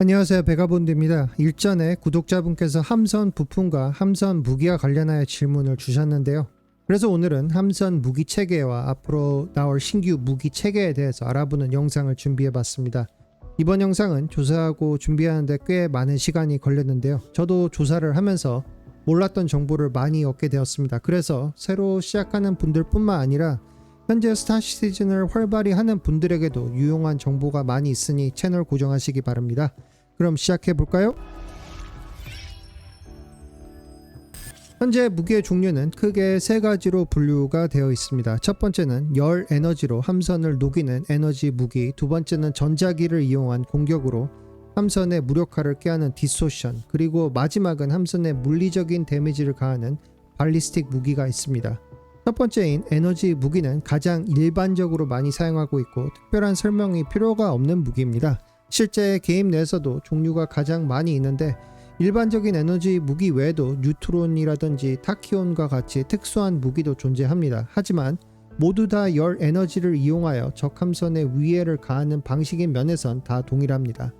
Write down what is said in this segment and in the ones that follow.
안녕하세요 베가본드입니다. 일전에 구독자분께서 함선 부품과 함선 무기와 관련하여 질문을 주셨는데요. 그래서 오늘은 함선 무기 체계와 앞으로 나올 신규 무기 체계에 대해서 알아보는 영상을 준비해 봤습니다. 이번 영상은 조사하고 준비하는데 꽤 많은 시간이 걸렸는데요. 저도 조사를 하면서 몰랐던 정보를 많이 얻게 되었습니다. 그래서 새로 시작하는 분들뿐만 아니라 현재 스타 시즌을 활발히 하는 분들에게도 유용한 정보가 많이 있으니 채널 고정하시기 바랍니다. 그럼 시작해 볼까요? 현재 무기의 종류는 크게 세 가지로 분류가 되어 있습니다. 첫 번째는 열 에너지로 함선을 녹이는 에너지 무기, 두 번째는 전자기를 이용한 공격으로 함선의 무력화를 깨하는 디소션, 그리고 마지막은 함선의 물리적인 데미지를 가하는 발리스틱 무기가 있습니다. 첫 번째인 에너지 무기는 가장 일반적으로 많이 사용하고 있고 특별한 설명이 필요가 없는 무기입니다. 실제 게임 내에서도 종류가 가장 많이 있는데 일반적인 에너지 무기 외에도 뉴트론이라든지 타키온과 같이 특수한 무기도 존재합니다. 하지만 모두 다 열 에너지를 이용하여 적 함선에 위해를 가하는 방식의 면에선 다 동일합니다.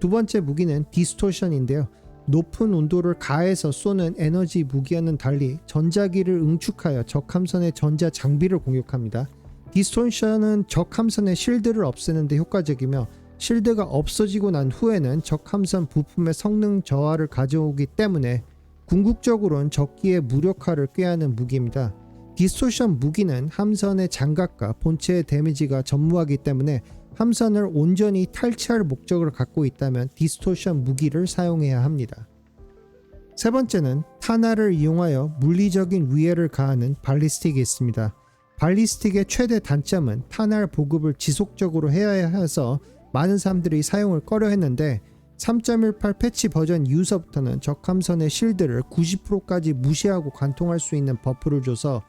두 번째 무기는 디스토션인데요. 높은 온도를 가해서 쏘는 에너지 무기와는 달리 전자기를 응축하여 적 함선의 전자 장비를 공격합니다. 디스토션은 적 함선의 실드를 없애는 데 효과적이며 실드가 없어지고 난 후에는 적 함선 부품의 성능 저하를 가져오기 때문에 궁극적으로는 적기의 무력화를 꾀하는 무기입니다. 디스토션 무기는 함선의 장갑과 본체의 데미지가 전무하기 때문에 함선을 온전히 탈취할 목적을 갖고 있다면 디스토션 무기를 사용해야 합니다. 세 번째는 탄화를 이용하여 물리적인 위해를 가하는 발리스틱이 있습니다. 발리스틱의 최대 단점은 탄알 보급을 지속적으로 해야 해서 많은 사람들이 사용을 꺼려 했는데 3.18 패치 버전 이후서부터는 적함선의 실드를 90%까지 무시하고 관통할 수 있는 버프를 줘서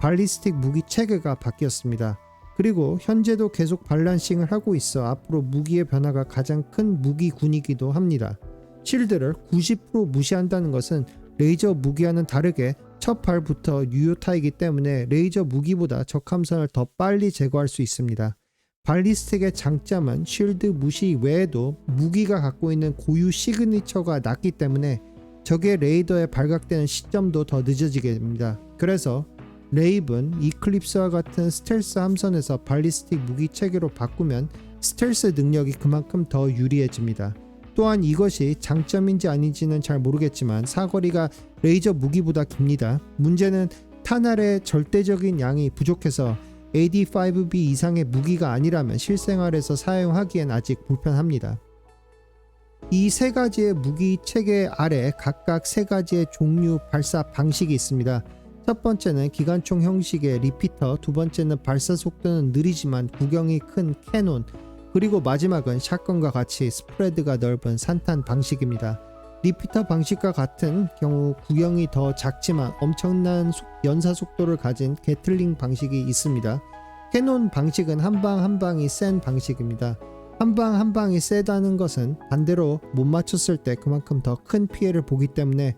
발리스틱 무기 체계가 바뀌었습니다. 그리고 현재도 계속 발란싱을 하고 있어 앞으로 무기의 변화가 가장 큰 무기군이기도 합니다. 실드를 90% 무시한다는 것은 레이저 무기와는 다르게 첫 발부터 유효타이기 때문에 레이저 무기보다 적함선을 더 빨리 제거할 수 있습니다. 발리스틱의 장점은 쉴드 무시 외에도 무기가 갖고 있는 고유 시그니처가 낮기 때문에 적의 레이더에 발각되는 시점도 더 늦어지게 됩니다. 그래서 레이븐, 이클립스와 같은 스텔스 함선에서 발리스틱 무기 체계로 바꾸면 스텔스 능력이 그만큼 더 유리해집니다. 또한 이것이 장점인지 아닌지는 잘 모르겠지만 사거리가 레이저 무기보다 깁니다. 문제는 탄알의 절대적인 양이 부족해서 AD5B 이상의 무기가 아니라면 실생활에서 사용하기엔 아직 불편합니다. 이 세 가지의 무기 체계 아래 각각 세 가지의 종류 발사 방식이 있습니다. 첫 번째는 기관총 형식의 리피터, 두 번째는 발사 속도는 느리지만 구경이 큰 캐논, 그리고 마지막은 샷건과 같이 스프레드가 넓은 산탄 방식입니다. 리피터 방식과 같은 경우 구경이 더 작지만 엄청난 속- 연사 속도를 가진 게틀링 방식이 있습니다. 캐논 방식은 한 방 한 방이 센 방식입니다. 한 방 한 방이 세다는 것은 반대로 못 맞췄을 때 그만큼 더 큰 피해를 보기 때문에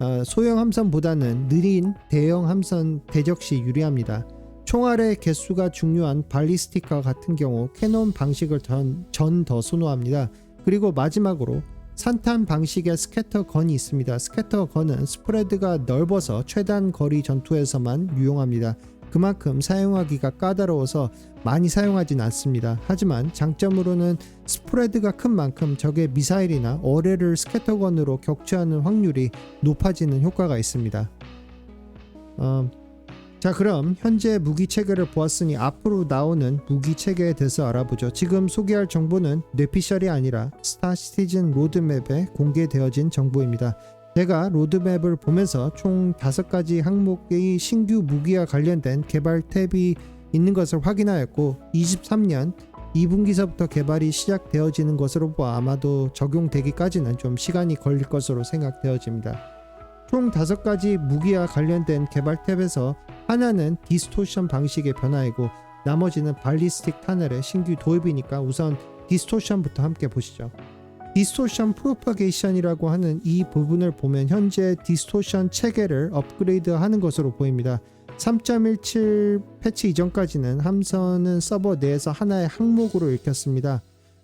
어, 소형 함선보다는 느린 대형 함선 대적 시 유리합니다. 총알의 개수가 중요한 발리스틱과 같은 경우 캐논 방식을 전 더 선호합니다. 그리고 마지막으로 산탄 방식의 스캐터 건이 있습니다. 스캐터 건은 스프레드가 넓어서 최단 거리 전투에서만 유용합니다. 그만큼 사용하기가 까다로워서 많이 사용하진 않습니다. 하지만 장점으로는 스프레드가 큰 만큼 적의 미사일이나 어뢰를 스캐터건으로 격추하는 확률이 높아지는 효과가 있습니다. 어, 자 그럼 현재 무기 체계를 보았으니 앞으로 나오는 무기 체계에 대해서 알아보죠. 지금 소개할 정보는 뇌피셜이 아니라 스타 시티즌 로드맵에 공개되어진 정보입니다. 제가 로드맵을 보면서 총 5가지 항목의 신규 무기와 관련된 개발 탭이 있는 것을 확인하였고 23년 2분기서부터 개발이 시작되어지는 것으로 보아 아마도 적용되기까지는 좀 시간이 걸릴 것으로 생각되어집니다. 총 5가지 무기와 관련된 개발 탭에서 하나는 디스토션 방식의 변화이고 나머지는 발리스틱 타넬의 신규 도입이니까 우선 디스토션부터 함께 보시죠. 디스토션 프로파게이션이라고 하는 이 부분을 보면 현재 디스토션 체계를 업그레이드 하는 것으로 보입니다. 3.17 패치 이전까지는 함선은 서버 내에서 하나의 항목으로 읽혔습니다.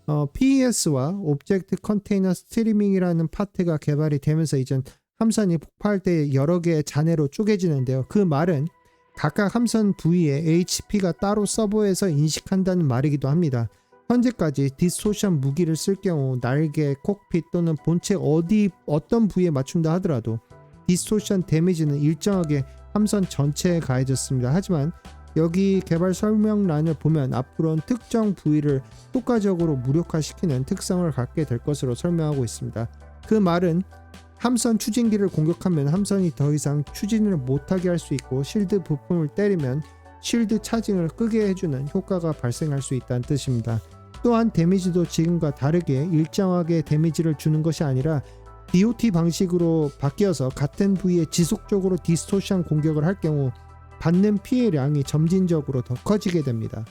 어, PES와 오브젝트 컨테이너 스트리밍이라는 파트가 개발이 되면서 이젠 함선이 폭파할 때 여러 개의 잔해로 쪼개지는데요. 그 말은 각각 함선 부위에 HP가 따로 서버에서 인식한다는 말이기도 합니다. 현재까지 디스토션 무기를 쓸 경우 날개, 콕핏 또는 본체 어디 어떤 부위에 맞춘다 하더라도 디스토션 데미지는 일정하게 함선 전체에 가해졌습니다. 하지만 여기 개발 설명란을 보면 앞으로는 특정 부위를 효과적으로 무력화시키는 특성을 갖게 될 것으로 설명하고 있습니다. 그 말은 함선 추진기를 공격하면 함선이 더 이상 추진을 못하게 할 수 있고 실드 부품을 때리면 실드 차징을 끄게 해주는 효과가 발생할 수 있다는 뜻입니다. 또한 데미지도 지금과 다르게 일정하게 데미지를 주는 것이 아니라 DOT 방식으로 바뀌어서 같은 부위에 지속적으로 디스토션 공격을 할 경우 받는 피해량이 점진적으로 더 커지게 됩니다.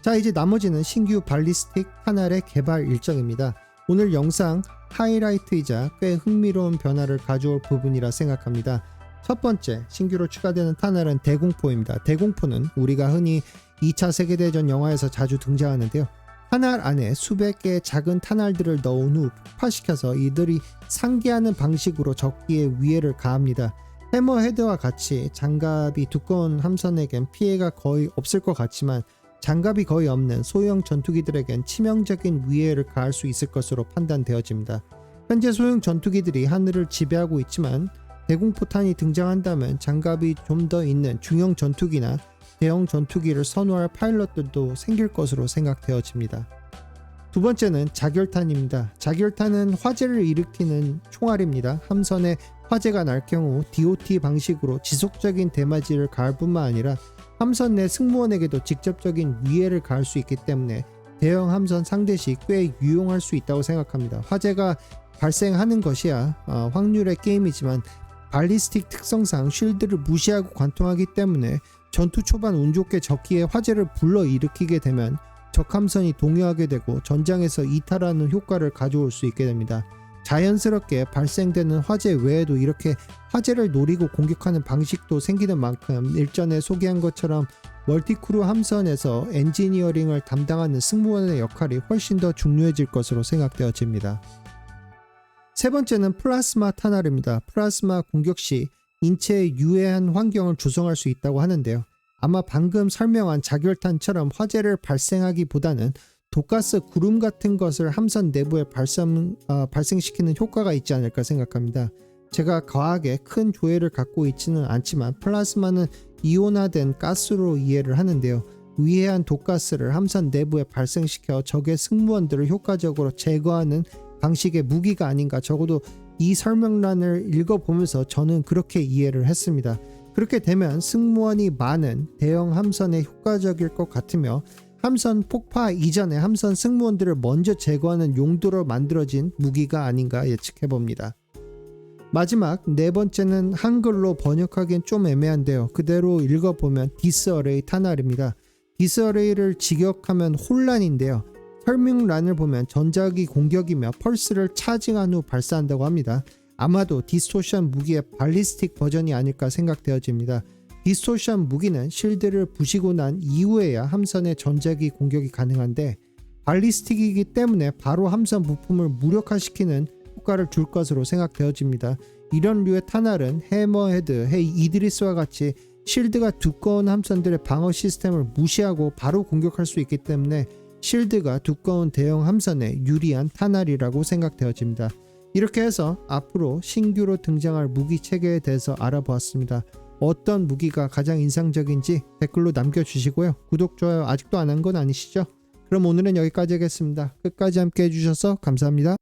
자 이제 나머지는 신규 발리스틱 하나의 개발 일정입니다. 오늘 영상 하이라이트이자 꽤 흥미로운 변화를 가져올 부분이라 생각합니다. 첫 번째, 신규로 추가되는 타날은 대공포입니다. 대공포는 우리가 흔히 2차 세계대전 영화에서 자주 등장하는데요. 타날 안에 수백 개의 작은 타날들을 넣은 후 폭파시켜서 이들이 상기하는 방식으로 적기에 위해를 가합니다. 해머헤드와 같이 장갑이 두꺼운 함선에겐 피해가 거의 없을 것 같지만 장갑이 거의 없는 소형 전투기들에겐 치명적인 위해를 가할 수 있을 것으로 판단되어집니다. 현재 소형 전투기들이 하늘을 지배하고 있지만 대공포탄이 등장한다면 장갑이 좀 더 있는 중형 전투기나 대형 전투기를 선호할 파일럿들도 생길 것으로 생각되어집니다. 두 번째는 자결탄입니다. 자결탄은 화재를 일으키는 총알입니다. 함선에 화재가 날 경우 DOT 방식으로 지속적인 데미지를 가할 뿐만 아니라 함선 내 승무원에게도 직접적인 위해를 가할 수 있기 때문에 대형 함선 상대 시 꽤 유용할 수 있다고 생각합니다. 화재가 발생하는 것이야 어, 확률의 게임이지만 발리스틱 특성상 쉴드를 무시하고 관통하기 때문에 전투 초반 운 좋게 적기에 화재를 불러 일으키게 되면 적함선이 동요하게 되고 전장에서 이탈하는 효과를 가져올 수 있게 됩니다. 자연스럽게 발생되는 화재 외에도 이렇게 화재를 노리고 공격하는 방식도 생기는 만큼 일전에 소개한 것처럼 멀티크루 함선에서 엔지니어링을 담당하는 승무원의 역할이 훨씬 더 중요해질 것으로 생각되어집니다. 세 번째는 플라스마 타날입니다. 플라스마 공격 시 인체에 유해한 환경을 조성할 수 있다고 하는데요. 아마 방금 설명한 자결탄처럼 화재를 발생하기보다는 독가스 구름 같은 것을 함선 내부에 발생, 어, 발생시키는 효과가 있지 않을까 생각합니다. 제가 과학에 큰 조예를 갖고 있지는 않지만 플라스마는 이온화된 가스로 이해를 하는데요. 위해한 독가스를 함선 내부에 발생시켜 적의 승무원들을 효과적으로 제거하는 방식의 무기가 아닌가 적어도 이 설명란을 읽어보면서 저는 그렇게 이해를 했습니다. 그렇게 되면 승무원이 많은 대형 함선에 효과적일 것 같으며 함선 폭파 이전에 함선 승무원들을 먼저 제거하는 용도로 만들어진 무기가 아닌가 예측해 봅니다. 마지막 네 번째는 한글로 번역하기엔 좀 애매한데요. 그대로 읽어보면 디스어레이 타날입니다. 디스어레이를 직역하면 혼란인데요. 설명란을 보면 전자기 공격이며 펄스를 차징한 후 발사한다고 합니다. 아마도 디스토션 무기의 발리스틱 버전이 아닐까 생각되어집니다. 디스토션 무기는 실드를 부시고 난 이후에야 함선의 전자기 공격이 가능한데 발리스틱이기 때문에 바로 함선 부품을 무력화시키는 효과를 줄 것으로 생각되어집니다. 이런 류의 타날은 해머헤드, 헤이 이드리스와 같이 실드가 두꺼운 함선들의 방어 시스템을 무시하고 바로 공격할 수 있기 때문에 실드가 두꺼운 대형 함선에 유리한 타날이라고 생각되어집니다. 이렇게 해서 앞으로 신규로 등장할 무기 체계에 대해서 알아보았습니다. 어떤 무기가 가장 인상적인지 댓글로 남겨주시고요. 구독, 좋아요 아직도 안 한 건 아니시죠? 그럼 오늘은 여기까지 하겠습니다. 끝까지 함께 해주셔서 감사합니다.